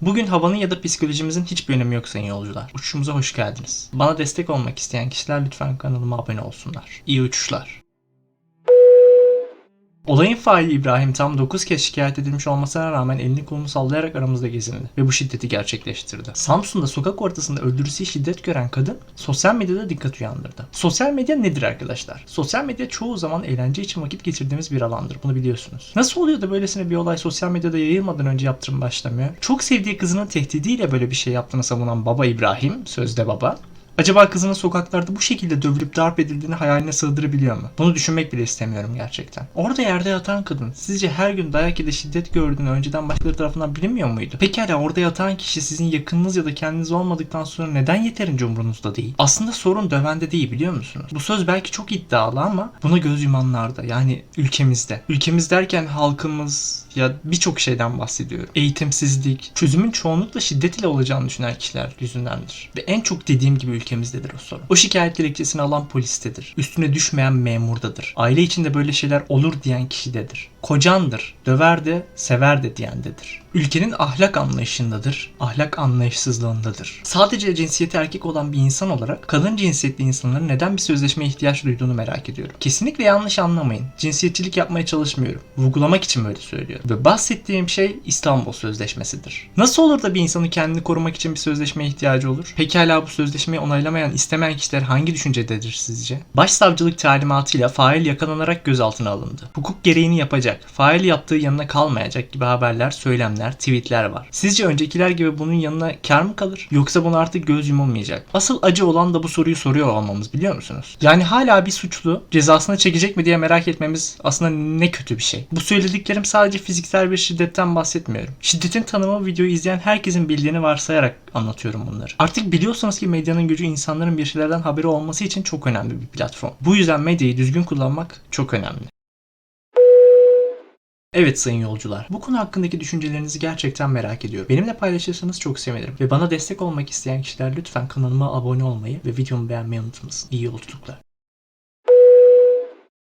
Bugün havanın ya da psikolojimizin hiçbir önemi yok sayın yolcular. Uçuşumuza hoş geldiniz. Bana destek olmak isteyen kişiler lütfen kanalıma abone olsunlar. İyi uçuşlar. Olayın faili İbrahim tam 9 kez şikayet edilmiş olmasına rağmen elini kolunu sallayarak aramızda gezindi ve bu şiddeti gerçekleştirdi. Samsun'da sokak ortasında öldürüsü şiddet gören kadın sosyal medyada dikkat uyandırdı. Sosyal medya nedir arkadaşlar? Sosyal medya çoğu zaman eğlence için vakit geçirdiğimiz bir alandır. Bunu biliyorsunuz. Nasıl oluyor da böylesine bir olay sosyal medyada yayılmadan önce yaptırım başlamıyor? Çok sevdiği kızının tehdidiyle böyle bir şey yaptığını savunan baba İbrahim, sözde baba, Acaba kızının sokaklarda bu şekilde dövülüp darp edildiğini hayaline sığdırabiliyor mu? Bunu düşünmek bile istemiyorum gerçekten. Orada yerde yatan kadın sizce her gün dayak ya da şiddet gördüğünü önceden başkaları tarafından bilinmiyor muydu? Pekala orada yatan kişi sizin yakınınız ya da kendiniz olmadıktan sonra neden yeterince umurunuzda değil? Aslında sorun dövende değil biliyor musunuz? Bu söz belki çok iddialı ama buna göz yumanlarda yani ülkemizde. Ülkemiz derken halkımız ya birçok şeyden bahsediyorum. Eğitimsizlik, çözümün çoğunlukla şiddet ile olacağını düşünen kişiler yüzündendir. Ve en çok dediğim gibi ülkemizdedir o sorun. O şikayet dilekçesini alan polistedir. Üstüne düşmeyen memurdadır. Aile içinde böyle şeyler olur diyen kişidedir. Kocandır, döver de, sever de diyendedir. Ülkenin ahlak anlayışındadır, ahlak anlayışsızlığındadır. Sadece cinsiyeti erkek olan bir insan olarak kadın cinsiyetli insanların neden bir sözleşmeye ihtiyaç duyduğunu merak ediyorum. Kesinlikle yanlış anlamayın. Cinsiyetçilik yapmaya çalışmıyorum. Vurgulamak için böyle söylüyorum. Ve bahsettiğim şey İstanbul Sözleşmesi'dir. Nasıl olur da bir insanın kendini korumak için bir sözleşmeye ihtiyacı olur? Pekala bu sözleşmeyi onaylamayan, istemeyen kişiler hangi düşüncededir sizce? Başsavcılık talimatıyla fail yakalanarak gözaltına alındı. Hukuk gereğini yapacak, fail yaptığı yanına kalmayacak gibi haberler, söylemler, tweetler var. Sizce öncekiler gibi bunun yanına kar mı kalır? Yoksa buna artık göz yumulmayacak? Asıl acı olan da bu soruyu soruyor olmamız biliyor musunuz? Yani hala bir suçlu cezasını çekecek mi diye merak etmemiz aslında ne kötü bir şey. Bu söylediklerim sadece fiziksel bir şiddetten bahsetmiyorum. Şiddetin tanımı videoyu izleyen herkesin bildiğini varsayarak anlatıyorum bunları. Artık biliyorsunuz ki medyanın gücü insanların bir şeylerden haberi olması için çok önemli bir platform. Bu yüzden medyayı düzgün kullanmak çok önemli. Evet sayın yolcular, bu konu hakkındaki düşüncelerinizi gerçekten merak ediyorum. Benimle paylaşırsanız çok sevinirim. Ve bana destek olmak isteyen kişiler lütfen kanalıma abone olmayı ve videomu beğenmeyi unutmasın. İyi yolculuklar.